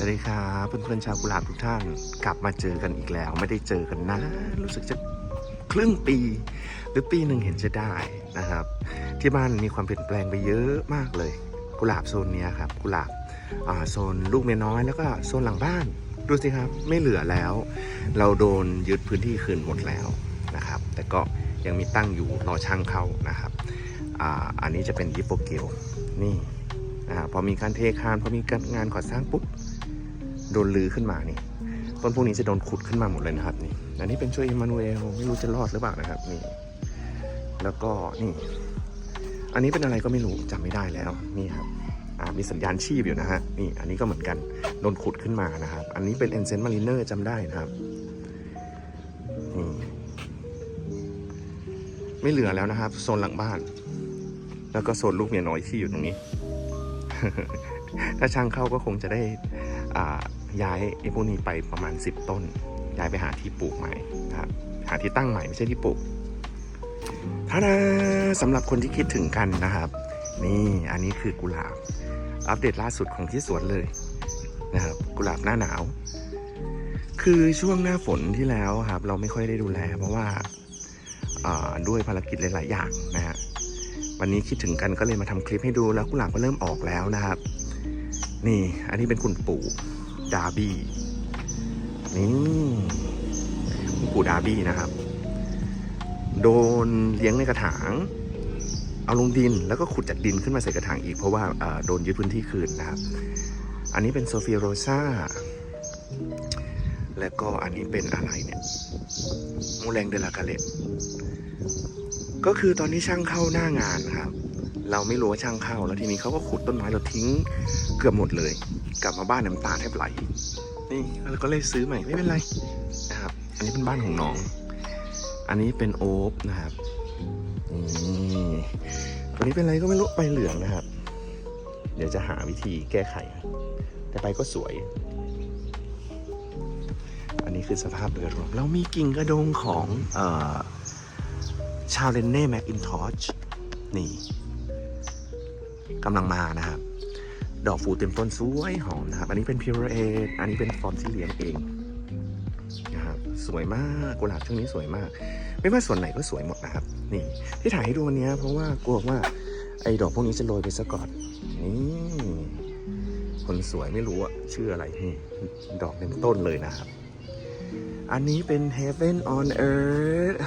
สวัสดีครับเพื่อนๆชาวกุหลาบทุกท่านกลับมาเจอกันอีกแล้ว ไม่ได้เจอกันนะ รู้สึกจะครึ่งปี หรือปีหนึ่งเห็นจะได้นะครับ ที่บ้านมีความเปลี่ยนแปลงไปเยอะมากเลย กุหลาบโซนนี้ครับกุหลาบโซนลูกเมียน้อยแล้วก็โซนหลังบ้าน ดูสิครับไม่เหลือแล้ว เราโดนยึดพื้นที่คืนหมดแล้วนะครับ แต่ก็ยังมีตั้งอยู่รอช่างเข้านะครับออันนี้จะเป็นยิปโปเกลนี่พอมีการเทคานพอมีการงานก่อสร้างปุ๊บ โดนลือขึ้นมานี่ ต้นพวกนี้จะโดนขุดขึ้นมาหมดเลยนะครับนี่ อันนี้เป็นช่วยอิมมานูเอลไม่รู้จะรอดหรือเปล่านะครับนี่ แล้วก็นี่ อันนี้เป็นอะไรก็ไม่รู้จำไม่ได้แล้วนี่ครับอ่ามีสัญญาณชีพอยู่นะฮะนี่อันนี้ก็เหมือนกันโดนขุดขึ้นมานะครับ อันนี้เป็นเอนเซนมาริเนอร์จำได้นะครับนี่ไม่เหลือแล้วนะครับ โซนหลังบ้าน แล้วก็โซนลูกเมียน้อยที่อยู่ตรงนี้ ถ้าช่างเข้าก็คงจะได้อ่า ย้ายไอ้พวกนี้ไปประมาณ 10 ต้น ย้ายไปหาที่ปลูกใหม่นะครับหาที่ตั้งใหม่ไม่ใช่ที่ปลูกท่าดาสำหรับคนที่คิดถึงกันนะครับ นี่อันนี้คือกุหลาบ อัปเดตล่าสุดของที่สวนเลยนะครับกุหลาบหน้าหนาว คือช่วงหน้าฝนที่แล้วครับ เราไม่ค่อยได้ดูแล เพราะว่าด้วยภารกิจหลาย ๆ อย่างนะฮะวันนี้คิดถึงกันก็เลยมาทำคลิปให้ดูแล้วกุหลาบก็เริ่มออกแล้วนะครับ นี่อันนี้เป็นคุณปู่ ดาร์บี้นี่คุณปู่ดาร์บี้นะครับ โดนเลี้ยงในกระถาง เอาลงดินแล้วก็ขุดจากดินขึ้นมาใส่กระถางอีกเพราะว่าโดนยึดพื้นที่คืนนะครับ อันนี้เป็นโซเฟียโรซาและก็อันนี้เป็นอะไรเนี่ยมูแรงเดลากาเลตก็คือตอนนี้ช่างเข้าหน้างานนะครับ เราไม่รู้ว่าช่างเข้า แล้วทีนี้เขาก็ขุดต้นไม้เราทิ้งเกือบหมดเลย กลับมาบ้านน้ำตาแทบไหล นี่แล้วก็เลยซื้อใหม่ไม่เป็นไรนะครับ อันนี้เป็นบ้านของน้อง อันนี้เป็นโอ๊บนะครับนี่ตัวนี้เป็นอะไรก็ไม่รู้ใบเหลืองนะครับ เดี๋ยวจะหาวิธีแก้ไข แต่ใบก็สวย อันนี้คือสภาพโดยรวมเรามีกิ่งกระดงของเอ่อชาเลนเน่แมคอินทอชนี่ กำลังมานะครับ ดอกฟูเต็มต้นสวยหอมนะครับ อันนี้เป็นพิเรตอันนี้เป็นฟอร์มที่เลี้ยงเองนะครับสวยมากกุหลาบช่วงนี้สวยมาก ไม่ว่าส่วนไหนก็สวยหมดนะครับ นี่ที่ถ่ายให้ดูวันนี้เพราะว่ากลัวว่าไอ้ดอกพวกนี้จะโรยไปซะก่อนนี่คนสวยไม่รู้อะชื่ออะไรนี่ดอกเต็มต้นเลยนะครับ อันนี้เป็น Heaven on Earth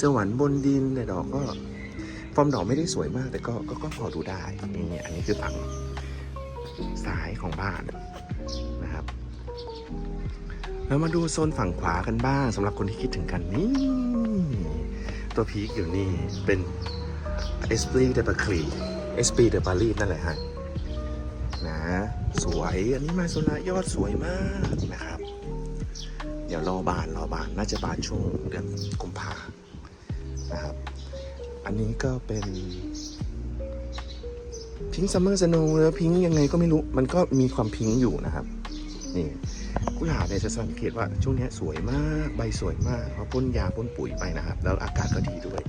สวรรค์บนดินแต่ดอกก็ ฟอร์มดอกไม่ได้สวยมาก แต่ก็ก็ก็พอดูได้นี่อันนี้คือฝั่งซ้ายของบ้านนะครับเรามาดูโซนฝั่งขวากันบ้างสำหรับคนที่คิดถึงกันนี่ตัวพีคอยู่นี่เป็นเอสปรีเดปาคลีเอสปีเดปารีนั่นแหละฮะนะสวยอันนี้มาโซลายอดสวยมากนะครับ เดี๋ยวรอบานรอบานน่าจะบานช่วงเดือนกุมภานะครับ อันนี้ก็เป็นพิงซัมเมอร์สโนว์แล้วพิงยังไงก็ไม่รู้ มันก็มีความพิงอยู่นะครับ นี่กุหลาบเนี่ยจะสังเกตว่าช่วงนี้สวยมากใบสวยมากเพราะพ่นยาพ่นปุ๋ยไปนะครับ แล้วอากาศก็ดีด้วย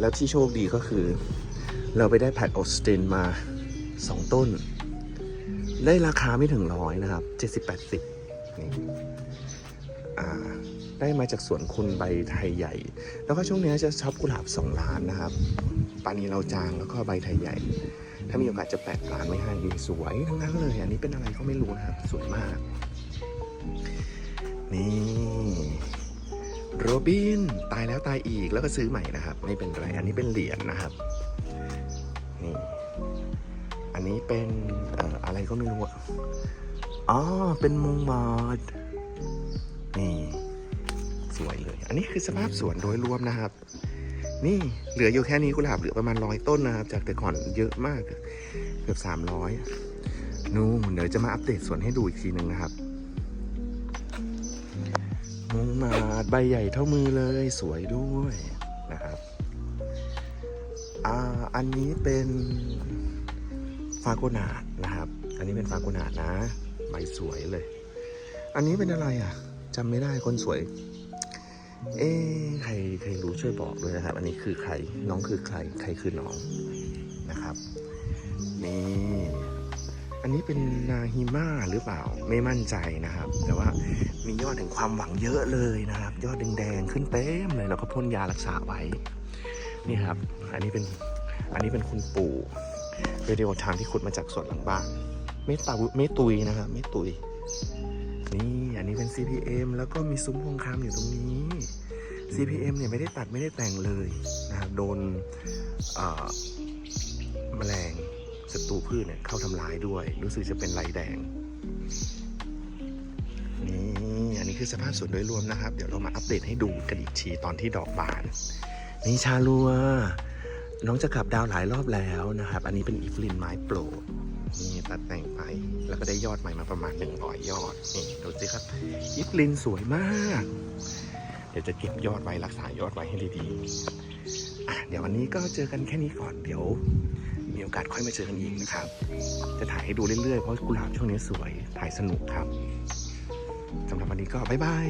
แล้วที่โชคดีก็คือ เราไปได้แพดออสเตนมา 2 ต้น ได้ราคาไม่ถึงร้อยนะครับ 70-80นี่อ่า ได้มาจากสวนคุณใบไทยใหญ่ แล้วก็ช่วงนี้จะช็อปกุหลาบ2ล้านนะครับปานีเราจางแล้วก็ใบไทยใหญ่ ถ้ามีโอกาสจะแปดล้านไม่ให้มีสวยทั้งนั้นเลย อันนี้เป็นอะไรก็ไม่รู้นะครับ สวยมาก นี่โรบินตายแล้วตายอีกแล้วก็ซื้อใหม่นะครับ ไม่เป็นไร อันนี้เป็นเหรียญนะครับนี่อันนี้เป็นอออะไรก็ไม่รู้อะอ๋อเป็นมงมอด สวยเลย อันนี้คือสภาพสวนโดยรวมนะครับ นี่เหลืออยู่แค่นี้กุหลาบเหลือประมาณร้อยต้นนะครับ จากแต่ก่อนเยอะมากเกือบสามร้อยนู่นเดี๋ยวจะมาอัปเดตสวนให้ดูอีกทีหนึ่งนะครับมงมาดใบใหญ่เท่ามือเลยสวยด้วยนะครับอ่าอันนี้เป็นฟาโกนาดนะครับ อันนี้เป็นฟาโกนาดนะ ใบสวยเลย อันนี้เป็นอะไรอะจำไม่ได้คนสวย เอ๊ใครใครรู้ช่วยบอกด้วยนะครับ อันนี้คือใครน้องคือใครใครคือน้องนะครับนี่อันนี้เป็นนาฮิมาหรือเปล่าไม่มั่นใจนะครับ แต่ว่ามียอดแห่งความหวังเยอะเลยนะครับ ยอดแดงๆขึ้นเต็มเลยแล้วก็พ่นยารักษาไว้นี่ครับ อันนี้เป็นอันนี้เป็นคุณปู่เรดิโอทางที่ขุดมาจากสวนหลังบ้านไม่ตาไม่ตุยนะครับไม่ตุย นี่อันนี้เป็น CPM แล้วก็มีซุ้มพงคามอยู่ตรงนี้ CPM เนี่ยไม่ได้ตัดไม่ได้แต่งเลยนะครับโดนเอ่อแมลงศัตรูพืชเนี่ยเข้าทำร้ายด้วย รู้สึกจะเป็นลายแดง นี่อันนี้คือสภาพสวนโดยรวมนะครับ เดี๋ยวเรามาอัปเดตให้ดูกันอีกทีตอนที่ดอกบาน นี่ชาลัว น้องจะกลับดาวหลายรอบแล้วนะครับ อันนี้เป็นอีฟลินไม้โปรด ตัดแต่งไป แล้วก็ได้ยอดใหม่มาประมาณ100ยอด นี่ดูสิครับอีฟลินสวยมาก เดี๋ยวจะเก็บยอดไว้รักษายอดไว้ให้ดีๆเดี๋ยววันนี้ก็เจอกันแค่นี้ก่อนเดี๋ยว มีโอกาสค่อยมาเจอกันอีกนะครับ จะถ่ายให้ดูเรื่อยๆเพราะกุหลาบช่วงนี้สวยถ่ายสนุกครับสำหรับวันนี้ก็บ๊ายบาย